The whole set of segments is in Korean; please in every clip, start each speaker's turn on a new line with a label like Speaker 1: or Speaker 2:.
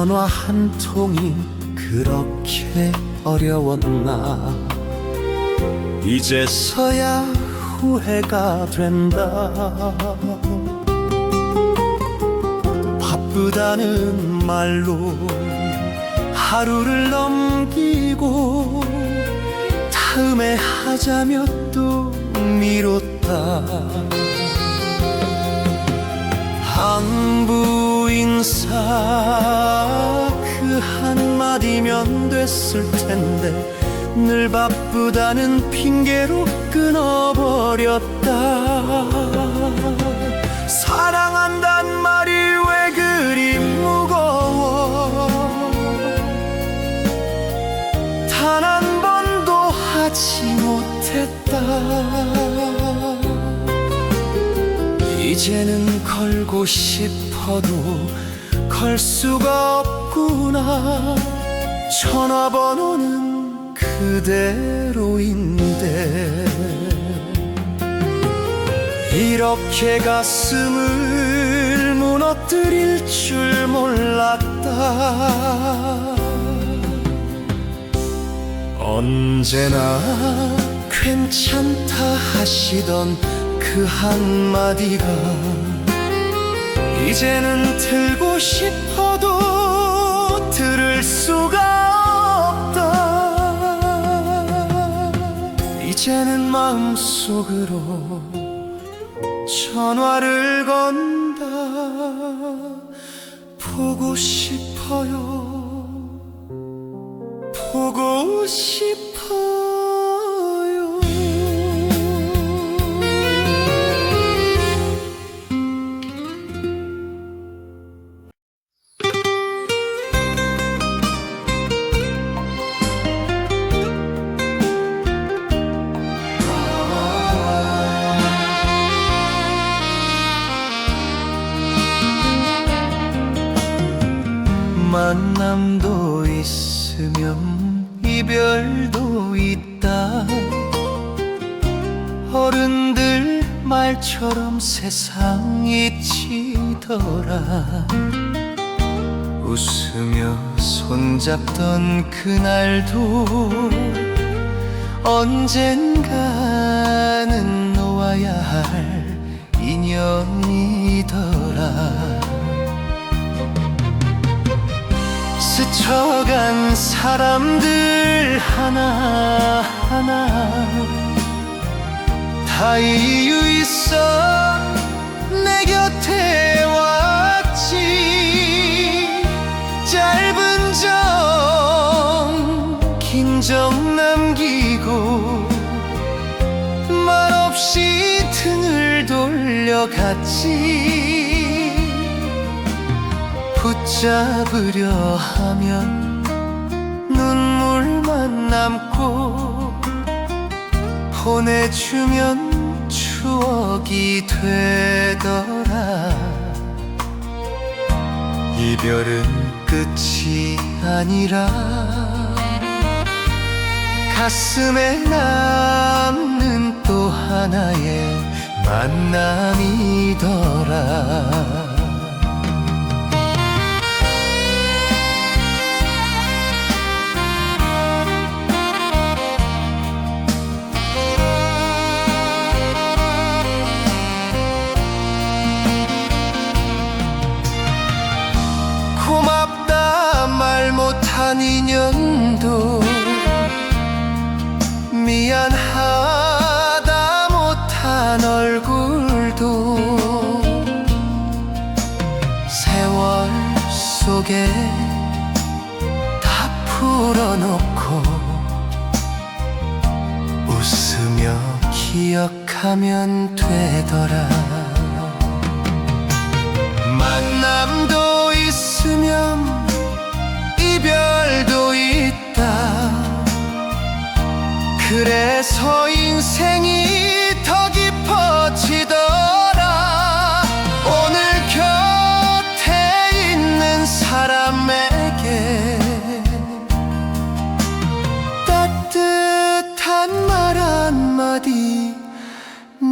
Speaker 1: 전화 한 통이 그렇게 어려웠나? 이제서야 후회가 된다. 바쁘다는 말로 하루를 넘기고 다음에 하자며 또 미뤘다. 안부 인사 그 한마디면 됐을 텐데 늘 바쁘다는 핑계로 끊어버렸다. 사랑한단 말이 왜 그리 무거워? 단 한 번도 하지 못했다 이제는 걸고 싶어도 걸 수가 없구나. 전화번호는 그대로인데. 이렇게 가슴을 무너뜨릴 줄 몰랐다. 언제나 괜찮다 하시던 그 한마디가 이제는 들고 싶어도 들을 수가 없다. 이제는 마음속으로 전화를 건다. 보고 싶어요. 보고 싶어 있으면 이별도 있다. 어른들 말처럼 세상이 치더라. 웃으며 손잡던 그날도 언젠가는 놓아야 할 인연이더라. 스쳐간 사람들 하나하나. 다 이유 있어 내 곁에 왔지. 짧은 정 남기고 말없이 등을 돌려갔지. 붙잡으려 하면 남고 보내주면 추억이 되더라. 이별은 끝이 아니라 가슴에 남는 또 하나의 만남이더라 속에 다 풀어놓고 웃으며 기억하면 되더라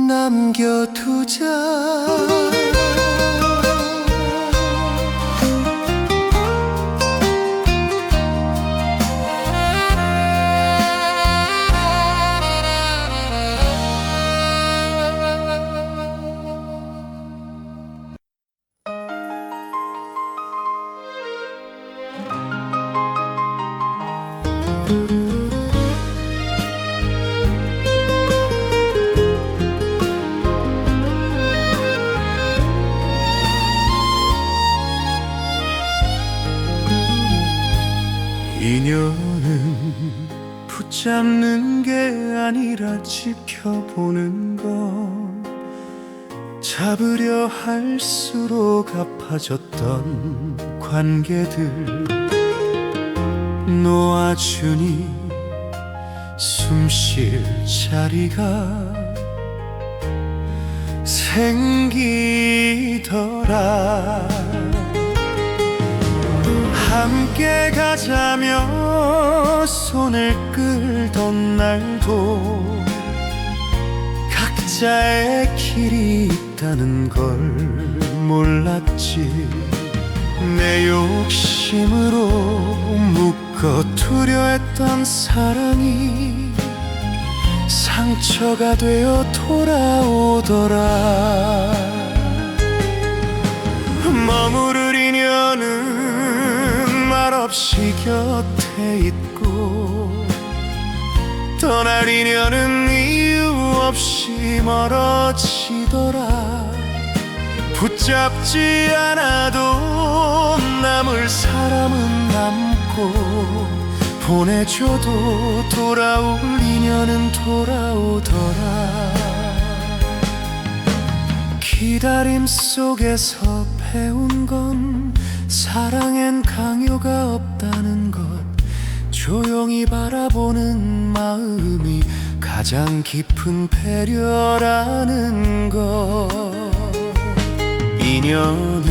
Speaker 1: 남겨두자 지켜보는 것 잡으려 할수록 아파졌던 관계들. 놓아주니 숨 쉴 자리가 생기더라. 함께 가자며 손을 끌던 날도 각자의 길이 있다는 걸 몰랐지. 내 욕심으로 묶어 두려 했던 사랑이 상처가 되어 돌아오더라. 머무를 인연은 말없이 곁에 있고 떠날 인연은 없이 멀어지더라. 붙잡지 않아도 남을 사람은 남고 보내줘도 돌아올 인연은 돌아오더라. 기다림 속에서 배운 건 사랑엔 강요가 없다는 것. 조용히 바라보는 마음이 가장 깊은 배려라는 것. 인연은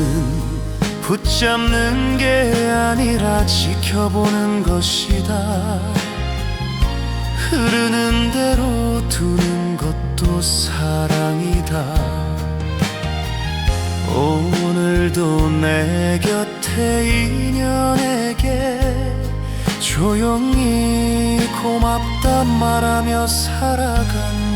Speaker 1: 붙잡는 게 아니라 지켜보는 것이다. 흐르는 대로 두는 것도 사랑이다. 오늘도 내 곁에 인연에게 조용히 고맙다 말하며 살아간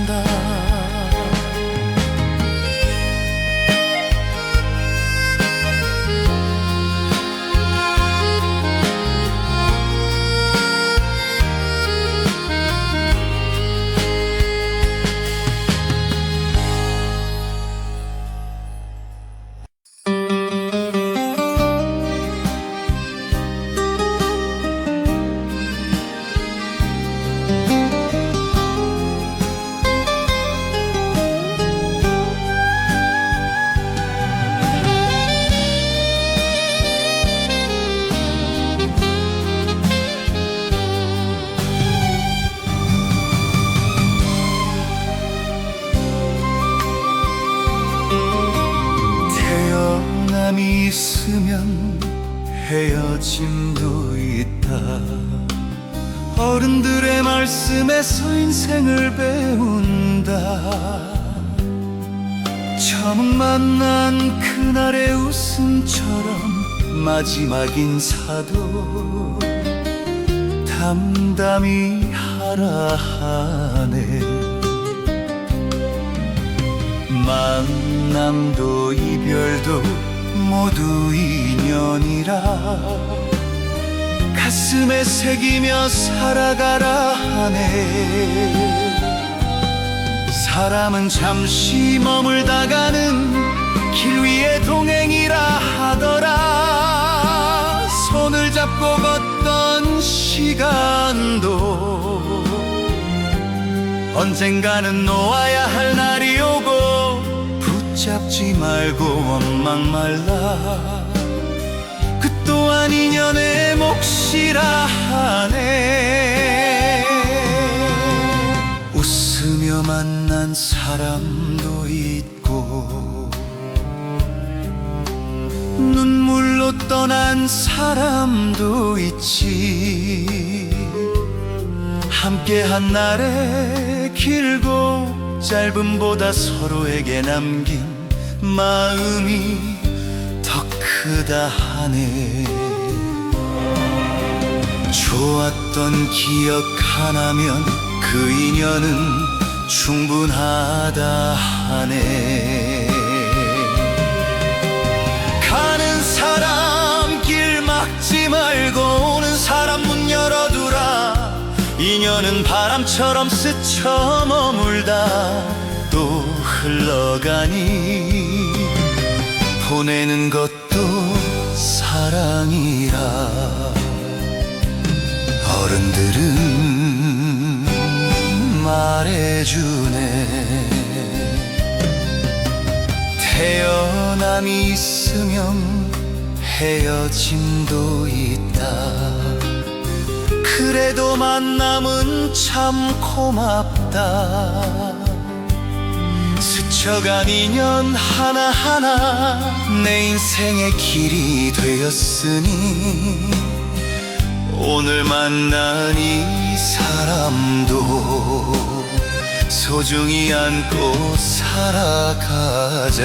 Speaker 1: 어른들의 말씀에서 인생을 배운다. 처음 만난 그날의 웃음처럼 마지막 인사도 담담히 하라 하네. 만남도 이별도 모두 인연이라 가슴에 새기며 살아가라 하네. 사람은 잠시 머물다가는 길 위에 동행이라 하더라. 손을 잡고 걷던 시간도 언젠가는 놓아야 할 날이 오고 붙잡지 말고 원망 말라. 그 또한 인연의 몫이라 하네. 웃으며 만난 사람도 있고 눈물로 떠난 사람도 있지. 함께한 날의 길고 짧음보다 서로에게 남긴 마음이 더 크다 하네 좋았던 기억 하나면 그 인연은 충분하다 하네. 가는 사람 길 막지 말고 오는 사람 문 열어두라. 인연은 바람처럼 스쳐 머물다. 또 흘러가니 보내는 것도 사랑이라 그들은 말해주네. 태어남이 있으면 헤어짐도 있다. 그래도 만남은 참 고맙다. 스쳐간 인연 하나하나 내 인생의 길이 되었으니 오늘 만난 이 사람도 소중히 안고 살아가자